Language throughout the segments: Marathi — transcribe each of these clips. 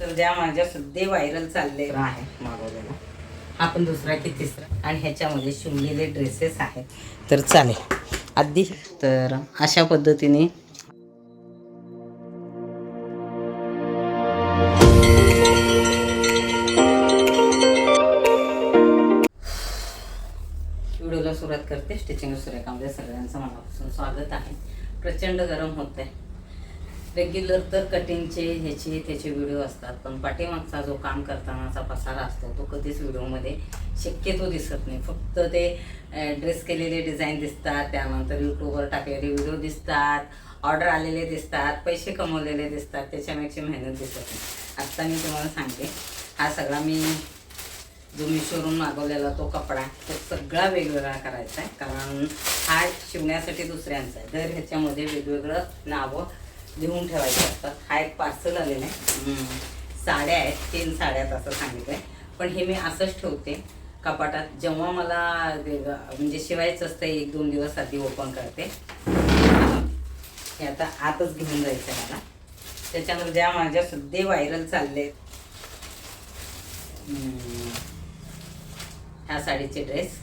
तर ज्या माझ्या सध्या व्हायरल चालले आहे मागवलेला. हा पण दुसरा की तिसरा. आणि ह्याच्यामध्ये शिवलेले ड्रेसेस आहेत. तर चालेल. आधी तर अशा पद्धतीने व्हिडिओला सुरुवात करते. स्टिचिंग सुरेखामध्ये सगळ्यांचं मनापासून स्वागत आहे. प्रचंड गरम होत आहे रेग्युलर तर कटिंगचे ह्याचे त्याचे व्हिडिओ असतात. पण पाठीमागचा जो काम करतानाचा पसारा असतो तो कधीच व्हिडिओमध्ये शक्यतो दिसत नाही. फक्त ते ड्रेस केलेले डिझाईन दिसतात त्यानंतर यूट्यूबवर टाकलेले व्हिडिओ दिसतात ऑर्डर आलेले दिसतात पैसे कमवलेले दिसतात त्याच्यामागची मेहनत दिसत नाही. आत्ता मी तुम्हाला सांगते हा सगळा मी जो मिशोवरून मागवलेला तो कपडा तो सगळा वेगवेगळा करायचा आहे. कारण हा शिवण्यासाठी दुसऱ्यांचा आहे. दर ह्याच्यामध्ये वेगवेगळं नावं लिहून ठेवायचे असतात. हा एक पार्सल आलेला आहे. साड्या आहेत तीन साड्यात असं सांगितलं आहे पण हे मी असंच ठेवते. कपाटात जेव्हा मला म्हणजे शिवायचं असतं एक दोन दिवस आधी ओपन करते. हे आता आतच घेऊन जायचं आहे मला. त्याच्यानंतर ज्या माझ्या सध्या व्हायरल चालले ह्या साडीचे ड्रेस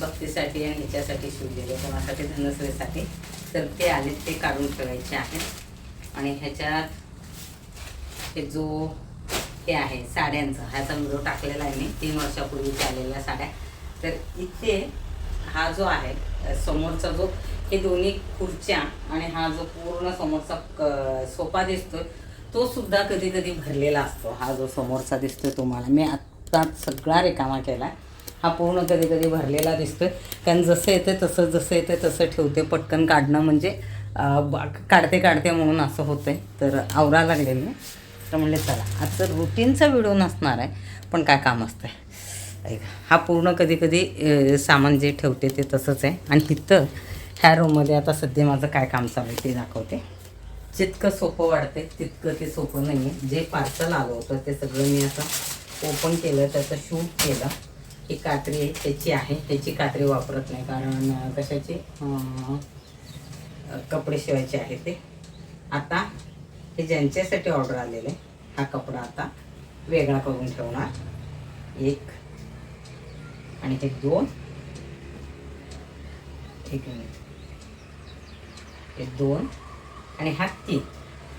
भक्तीसाठी आणि ह्याच्यासाठी शिवलेले. कोणासाठी? धनश्रीसाठी. तर ते आले ते काढून ठेवायचे आहेत. आणि ह्याच्यात हे जो हे आहे साड्यांचा ह्याचा व्हिडिओ टाकलेला आहे मी तीन वर्षापूर्वी आलेल्या साड्या. तर इथे हा जो आहे समोरचा जो हे दोन्ही खुर्च्या आणि हा जो पूर्ण समोरचा क- सोफा दिसतोय तो सुद्धा कधी कधी भरलेला असतो. हा जो समोरचा दिसतोय तुम्हाला. मी आत्ता सगळा रिकामा केला हा पूर्ण कधी कधी भरलेला दिसतोय. कारण जसं येते तसं जसं येते तसं ठेवते. पटकन काढणं म्हणजे काढते काढते म्हणून असं होतं आहे तर आवरा लागले मी. तर म्हणले चला आजचं रुटीनचा व्हिडिओ नसणार आहे पण काय काम असतं आहे हा पूर्ण कधी कधी सामान जे ठेवते ते तसंच आहे. आणि इथं ह्या रूममध्ये आता सध्या माझं काय काम चालू आहे ते दाखवते. जितकं सोपं वाढते तितकं ते सोपं नाही आहे जे पार्सल आलं होतं ते सगळं मी असं ओपन केलं त्याचं शूट केलं. ही कात्री आहे त्याची आहे. त्याची कात्री वापरत नाही कारण कशाची? कपडे शिवायचे आहे ते. आता हे ज्यांच्यासाठी ऑर्डर आलेले हा कपडा आता वेगळा करून ठेवणार. एक आणि हे दोन. एक मिनिट. हे दोन आणि हा तीन.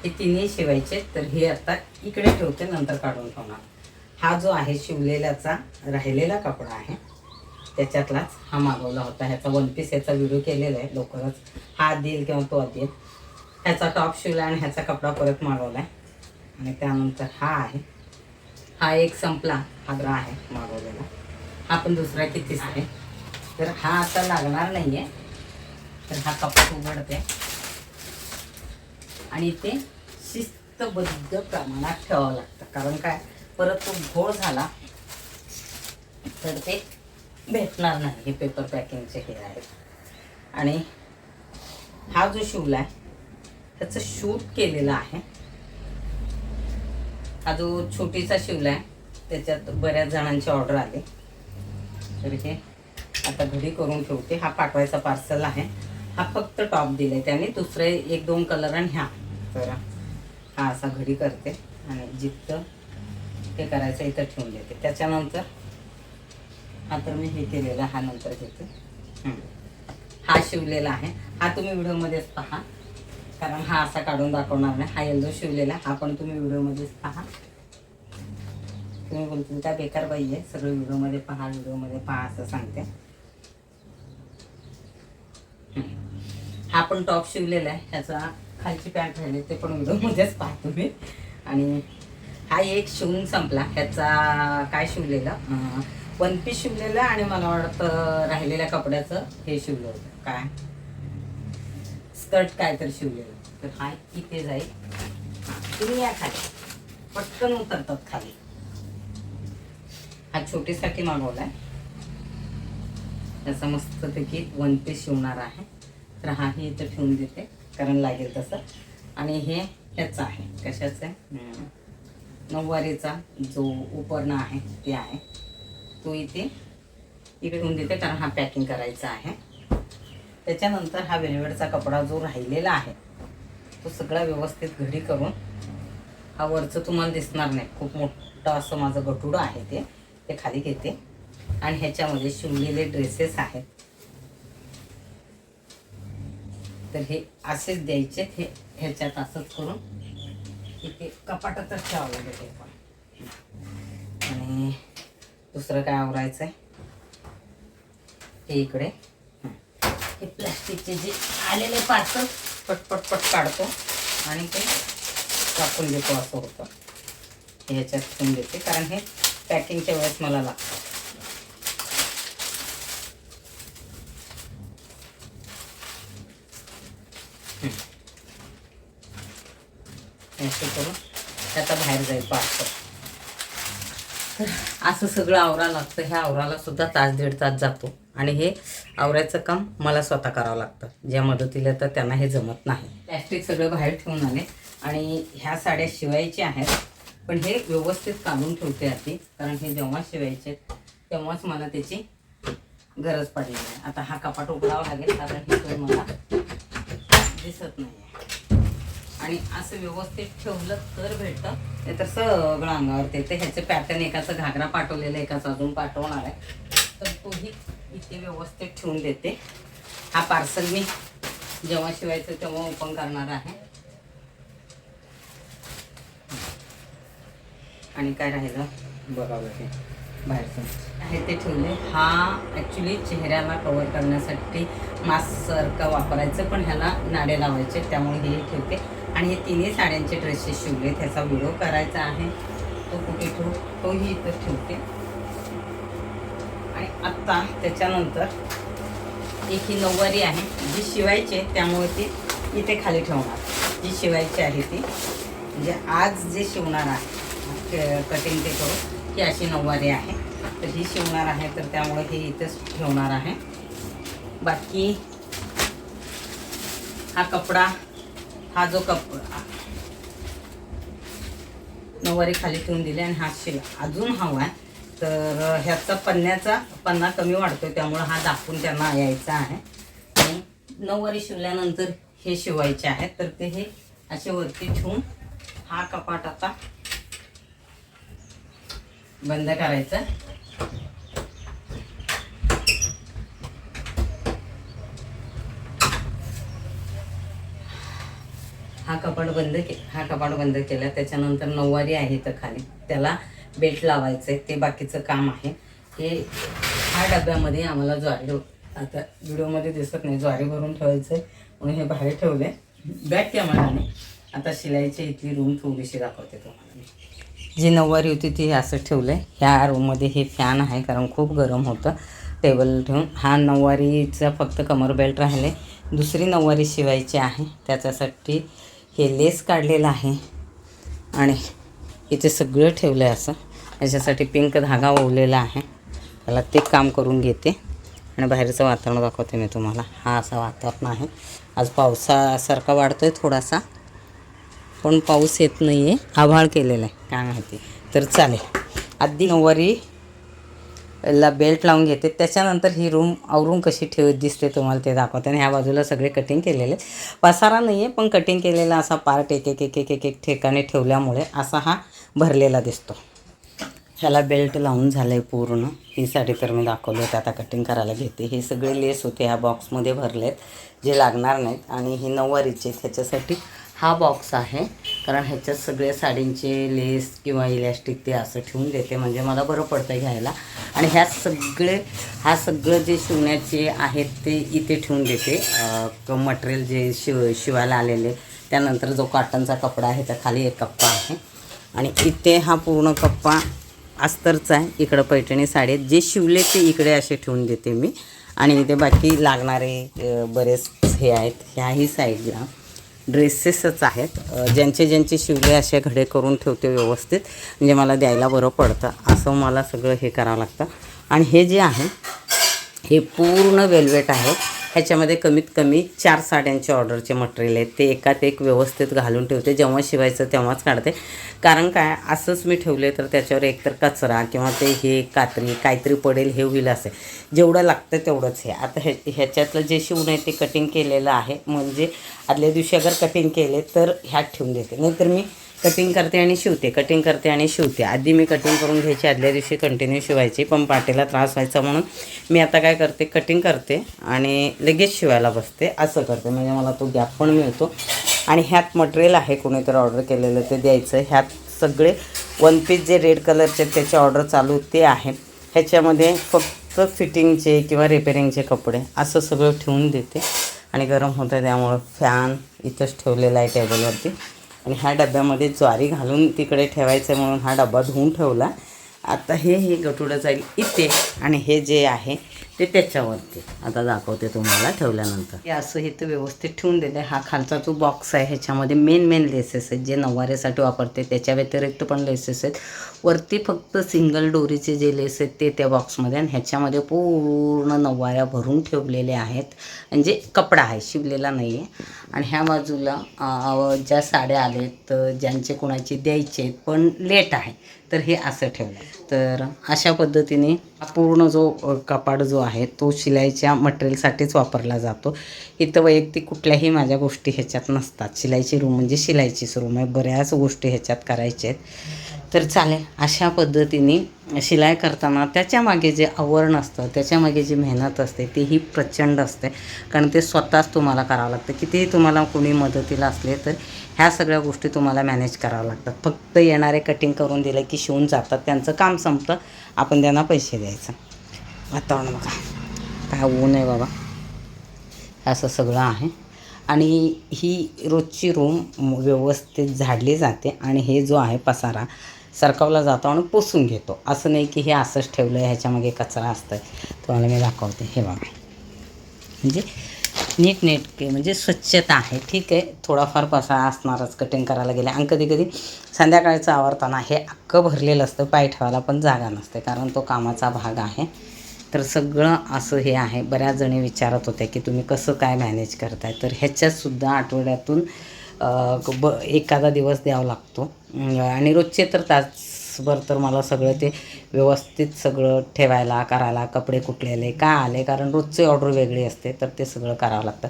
हे तिन्ही शिवायचे तर हे आता इकडे ठेवते नंतर काढून ठेवणार. हा जो आहे शिवलेल्याचा राहिलेला कपडा आहे त्याच्यातलाच हा मागवला होता. ह्याचा वन पीस याचा व्हिडिओ केलेला आहे लवकरच. हा देईल किंवा तो देईल ह्याचा टॉप शिवला आणि ह्याचा कपडा परत मागवला आहे. आणि त्यानंतर हा आहे. हा एक संपला. आग्रा आहे मागवलेला. हा पण दुसरा कितीच आहे? तर हा आता लागणार नाही आहे तर हा कपडा उघडते. आणि ते शिस्तबद्ध प्रमाणात ठेवावं लागतं. कारण काय? परत तो घोळ झाला. तर ते भेटणार नाही हे पेपर पॅकिंगचे हे आहेत. आणि हा जो शिवला आहे त्याचं शूट केलेलं आहे. हा जो छोटीचा शिवला आहे त्याच्यात बऱ्याच जणांची ऑर्डर आली. तर हे आता घडी करून ठेवते. हा पाठवायचा पार्सल आहे. हा फक्त टॉप दिला आहे त्याने. दुसरे एक दोन कलर आणि ह्या तर हा असा घडी करते. आणि जिथं ते करायचं इथं ठेवून देते. त्याच्यानंतर हा तर मी हे केलेलं हा नंतर घेते. हा शिवलेला आहे. हा तुम्ही व्हिडिओमध्येच पहा. कारण हा असा काढून दाखवणार नाही. हा येल्लो शिवलेला हा पण तुम्ही व्हिडिओमध्येच पहा. तुम्ही बोलतील का बेकार बाई आहे सगळं व्हिडिओमध्ये पहा व्हिडिओमध्ये पहा असं सांगते. हा पण टॉप शिवलेला आहे. ह्याचा खालची पॅन्ट राहिली ते पण व्हिडिओमध्येच पहा तुम्ही. आणि हा एक शिवून संपला. ह्याचा काय शिवलेलं? वन पीस शिवलेलं आणि मला वाटतं राहिलेल्या कपड्याचं हे शिवलं होतं. काय? स्कर्ट काय तर शिवलेलं. तर हा इथे जाईल. तुम्ही या खाली. पटकन उतरतात खाली. हा छोटीसाठी मागवलाय त्याचा मस्तपैकी वन पीस शिवणार आहे. तर हा ही इथं ठेवून देते कारण लागेल तसं. आणि हे ह्याचं आहे. कशाचं आहे? नऊवारीचा जो उपरणं आहे ते आहे. तो इथे. इकडे ठेवून देते कारण हा पॅकिंग करायचा आहे. त्याच्यानंतर हा वेलवेडचा कपडा जो राहिलेला आहे तो सगळा व्यवस्थित घडी करून हा वरचं तुम्हाला दिसणार नाही. खूप मोठं असं माझं गटुडं आहे ते. ते खाली घेते. आणि ह्याच्यामध्ये शिवलेले ड्रेसेस आहेत. तर हे असेच द्यायचे हे ह्याच्यात असंच करून इथे कपाटातच ठेवावं लागेल पण. आणि दुसरं काय आवरायचं आहे हे इकडे. हे. प्लॅस्टिकचे जे आलेले पार्सल पटपटपट पट काढतो आणि ते टाकून देतो असं होतं. ह्याच्यात ठेवून देते कारण हे पॅकिंगच्या वेळेस मला लागतं. असे करून आता बाहेर जाईल पार्सल. तर असं सगळं आवरा लागतं. ह्या आवराला सुद्धा तास दीड तास जातो. आणि हे आवरायचं काम मला स्वतः करावं लागतं. ज्या मदतीला तर त्यांना हे जमत नाही. प्लॅस्टिक सगळं बाहेर ठेवून आले. आणि ह्या साड्या शिवायच्या आहेत. पण हे व्यवस्थित काढून ठेवते आधी. कारण हे जेव्हा शिवायचे आहेत, तेव्हाच मला त्याची गरज पडली आहे. आता हा कपाट उघडावा लागेल कारण हे मला दिसत नाही आणि असं व्यवस्थित ठेवलं तर भेटतं. नाही तर सगळं अंगावर येते. ह्याचे पॅटर्न एकाचं घागरा पाठवलेलं एकाचं अजून पाठवणार आहे. तर तोही इथे व्यवस्थित ठेवून देते. हा पार्सल मी जेव्हा शिवायचं तेव्हा ओपन करणार आहे. आणि काय राहिलं? बघावं हे. बाहेरचं. आहे ते ठेवले. हा ॲक्च्युली चेहऱ्याला कवर करण्यासाठी मास्कसारखं वापरायचं पण ह्याला नाडे लावायचे त्यामुळे हे ठेवते. आणि हे तिन्ही साड्यांचे ड्रेसेस शिवले त्याचा व्हिडिओ करायचा आहे. तो कुठे ठेवू? तोही इथं ठेवते. आणि आत्ता त्याच्यानंतर एक ही नऊवारी आहे. जी शिवायची आहे त्यामुळे ती इथे खाली ठेवणार. जी शिवायची आहे ती. म्हणजे आज जे शिवणार आहे कटिंग ते करून ही अशी नऊवारी आहे. तर ही शिवणार आहे तर त्यामुळे हे इथंच ठेवणार आहे. बाकी हा कपडा हा जो कप नऊवारी खाली ठेवून दिले आणि हा शिला. अजून हवा आहे. तर ह्याचा पन्न्याचा पन्ना कमी वाढतो त्यामुळं हा दाखवून त्यांना यायचा आहे. आणि नऊवारी शिवल्यानंतर हे शिवायचे आहेत. तर ते हे असे वरती ठेवून हा कपाट आता बंद करायचा हा कपाट बंद के हा कपाट बंद केला. त्याच्यानंतर नऊवारी आहे तर खाली. त्याला बेल्ट लावायचं. आहे ते बाकीचं काम आहे. हे ह्या डब्यामध्ये आम्हाला ज्वारी हो-, आता व्हिडिओमध्ये दिसत नाही. ज्वारी भरून ठेवायचं आहे म्हणून हे बाहेर ठेवले बॅक कॅमेराने आता शिलाईची इथली रूम थोडीशी दाखवते तुम्हाला मी. जी नऊवारी होती ती असं ठेवलं आहे ह्या रूममध्ये हे फॅन आहे कारण खूप गरम होतं. टेबल ठेवून. हा नऊवारीचा फक्त कमर बेल्ट राहिले. दुसरी नऊवारी शिवायची आहे. त्याच्यासाठी हे लेस काढलेलं आहे. आणि इथे सगळं ठेवलं आहे असं. याच्यासाठी पिंक धागा ओवलेला आहे. त्याला ते काम करून घेते. आणि बाहेरचं वातावरण दाखवते मी तुम्हाला. हा असा वातावरण आहे. आज पावसासारखा वाढतो आहे थोडासा. पण पाऊस येत नाही आहे आभाळ केलेला आहे. काय माहिती. तर चालेल. आधी नऊवारी ला बेल्ट लावून घेते. त्याच्यानंतर ही रूम आवरून कशी ठेव दिसते तुम्हाला ते दाखवते. आणि ह्या बाजूला सगळे कटिंग केलेले. पसारा नाही आहे पण कटिंग केलेला असा पार्ट एक एक एक एक एक एक ठिकाणी ठेवल्यामुळे असा हा भरलेला दिसतो. ह्याला बेल्ट लावून झालं आहे पूर्ण. ही साडी तर मी दाखवली होती. आता कटिंग करायला घेते. हे सगळे लेस होते. ह्या बॉक्समध्ये भरले आहेत जे लागणार नाहीत. आणि ही नऊवारीचे ह्याच्यासाठी हा बॉक्स आहे. कारण ह्याच्यात सगळ्या साडींचे लेस किंवा इलॅस्टिक ते असं ठेवून देते. म्हणजे मला बरं पडतं घ्यायला. आणि ह्या सगळे हा सगळं जे शिवण्याचे आहेत ते इथे ठेवून देते. मटेरियल जे शिव शिवायला आलेले त्यानंतर जो कॉटनचा कपडा आहे त्या खाली एक कप्पा आहे. आणि इथे हा पूर्ण कप्पा अस्तरचा आहे. इकडं पैठणी साडी आहेत. जे शिवले ते इकडे असे ठेवून देते मी. आणि इथे बाकी लागणारे बरेच हे आहेत. ह्याही साईडला ड्रेसेसच आहेत. ज्यांचे ज्यांचे शिवले असे घडे करून ठेवते व्यवस्थित म्हणजे मला द्यायला बरं पडतं असं मला सगळं हे करावं लागतं. आणि हे जे आहे हे पूर्ण वेल्वेट आहे ह्याच्यामध्ये कमीत कमी चार साड्यांचे ऑर्डरचे मटेरियल आहेत. ते एकात एक व्यवस्थित घालून ठेवते. जेव्हा शिवायचं तेव्हाच काढते. कारण काय असंच मी ठेवले तर त्याच्यावर एकतर कचरा किंवा ते हे कात्री काहीतरी पडेल हे होईल असे. जेवढं लागतं तेवढंच हे. आता हे ह्याच्यातलं जे शिवून आहे ते कटिंग केलेलं आहे. म्हणजे आदल्या दिवशी अगर कटिंग केले तर ह्यात ठेवून देते. नाहीतर मी कटिंग करते आणि शिवते कटिंग करते आणि शिवते. आधी मी कटिंग करून घ्यायची आदल्या दिवशी कंटिन्यू शिवायची पण पाठीला त्रास व्हायचा म्हणून मी आता काय करते कटिंग करते आणि लगेच शिवायला बसते. असं करते म्हणजे मला तो गॅप पण मिळतो. आणि ह्यात मटेरियल आहे कोणीतरी ऑर्डर केलेलं ते द्यायचं. ह्यात सगळे वन पीस जे रेड कलरचे त्याचे ऑर्डर चालू ते आहे. ह्याच्यामध्ये फक्त फिटिंगचे किंवा रिपेरिंगचे कपडे असं सगळं ठेवून देते. आणि गरम होतं त्यामुळं फॅन इथंच ठेवलेला आहे टेबलवरती आणि ह्या डब्यामध्ये ज्वारी घालून तिकडे ठेवायचं आहे म्हणून हा डबा धुवून ठेवला. आता हे हे गटुडं जाईल इथे आणि हे जे आहे ते त्याच्यावरती. आता दाखवते तुम्हाला ठेवल्यानंतर. हे असं इथं व्यवस्थित ठेवून दिलं आहे हा खालचा जो बॉक्स आहे ह्याच्यामध्ये मेन मेन लेसेस आहेत. जे नऊवाऱ्यासाठी वापरते त्याच्या व्यतिरिक्त पण लेसेस आहेत. वरती फक्त सिंगल डोरीचे जे लेस आहेत ते त्या बॉक्समध्ये आणि ह्याच्यामध्ये पूर्ण नऊवाऱ्या भरून ठेवलेले आहेत. म्हणजे कपडा आहे शिवलेला नाही आहे आणि ह्या बाजूला ज्या साड्या आलेत ज्यांचे कोणाचे द्यायचे आहेत पण लेट आहे. तर हे असं ठेवलं. तर अशा पद्धतीने पूर्ण जो कपाड जो आहे तो शिलाईच्या मटेरियलसाठीच वापरला जातो. इथं वैयक्तिक कुठल्याही माझ्या गोष्टी ह्याच्यात नसतात. शिलाईची रूम म्हणजे शिलाईचीच रूम आहे. बऱ्याच गोष्टी ह्याच्यात करायच्या आहेत. तर चालेल अशा पद्धतीने शिलाई करताना त्याच्यामागे जे आवरण असतं त्याच्यामागे जी मेहनत असते ती ही प्रचंड असते. कारण ते स्वतःच तुम्हाला करावं लागतं. कितीही तुम्हाला कोणी मदतीला असले तर ह्या सगळ्या गोष्टी तुम्हाला मॅनेज कराव्या लागतात. फक्त येणारे कटिंग करून दिलं की शिवून जातात. त्यांचं काम संपतं आपण त्यांना पैसे द्यायचं. वातावरण बघा. काय ऊन आहे बाबा. असं सगळं आहे. आणि ही रोजची रूम व्यवस्थित झाडली जाते. आणि हे जो आहे पसारा सरकवला जातो आणि पुसून घेतो. असं नाही की हे असंच ठेवलं आहे ह्याच्यामागे कचरा असतं तुम्हाला मी दाखवते. हे बघा. म्हणजे नीटनेटके म्हणजे स्वच्छता आहे. ठीक आहे. थोडाफार पसारा असणारच. कटिंग करायला गेले. आणि कधी कधी संध्याकाळचं आवरताना हे अख्खं भरलेलं असतं. पाय ठेवायला पण जागा नसते. कारण तो कामाचा भाग आहे. तर सगळं असं हे आहे. बऱ्याच जणी विचारत होत्या की तुम्ही कसं काय मॅनेज करताय? तर ह्याच्यातसुद्धा आठवड्यातून ब एखादा दिवस द्यावा लागतो. आणि रोजचे तर तासभर तर मला सगळं ते व्यवस्थित सगळं ठेवायला करायला कपडे कुठलेले का आले कारण रोजचे ऑर्डर वेगळी असते तर ते सगळं करावं लागतं.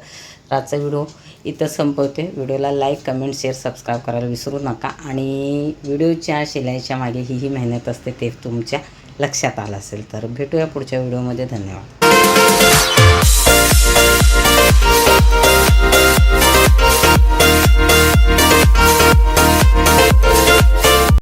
तर आजचा व्हिडिओ इथं संपवते. व्हिडिओला लाईक कमेंट शेअर सबस्क्राईब करायला विसरू नका. आणि व्हिडिओच्या शिलाईच्या मागे ही ही मेहनत असते ते तुमच्या लक्षात आलं असेल तर भेटूया पुढच्या व्हिडिओमध्ये. धन्यवाद.